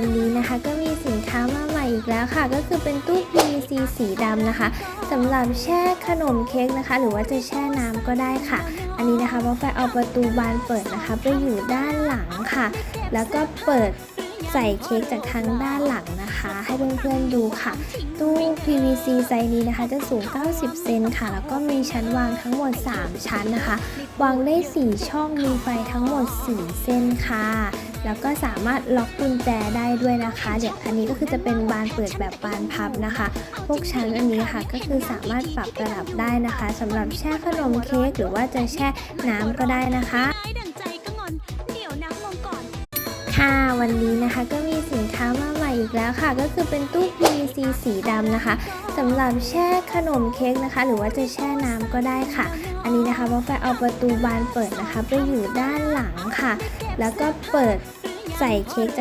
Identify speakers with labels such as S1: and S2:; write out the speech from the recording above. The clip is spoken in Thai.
S1: วันนี้นะคะ ก็มีสินค้ามาใหม่อีกแล้วค่ะ ก็คือเป็นตู้ PVC สีดำนะคะสำหรับแช่ขนมเค้กนะคะ หรือว่าจะแช่น้ำก็ได้ค่ะ อันนี้นะคะป้าไฟเอาประตูบานเปิดนะคะ ไปอยู่ด้านหลังค่ะ แล้วก็เปิดใส่เค้กจากทางด้านหลัง นะคะให้เพื่อนๆดูค่ะ ตู้ PVC ไซส์นี้นะคะ จะสูง 90 เซนค่ะ แล้วก็มีชั้นวางทั้งหมด 3 ชั้นนะคะ วางได้ 4 ช่องมีไฟทั้งหมด 4 เส้นค่ะ แล้วก็สามารถล็อกกุญแจได้ด้วยนะคะเดี๋ยวอันนี้ก็คือจะเป็นบานเปิดแบบบานพับนะคะ พวกชั้นอันนี้ค่ะก็คือสามารถปรับระดับได้นะคะสำหรับแช่ขนมเค้กหรือว่าจะแช่น้ำก็ได้นะคะ
S2: ได้ดังใจก็งอนเดี๋ยวน้ำลงก่อน
S1: ค่ะวันนี้นะคะก็มีสินค้ามาใหม่ อีกแล้วค่ะ ก็คือเป็นตู้ PVC สีดำนะคะสำหรับแช่ขนมเค้กนะคะ หรือว่าจะแช่น้ำก็ได้ค่ะ อันนี้นะคะว่าไฟเอาประตูบานเปิดนะคะ ไปอยู่ด้านหลังค่ะ แล้วก็เปิดใส่เค้ก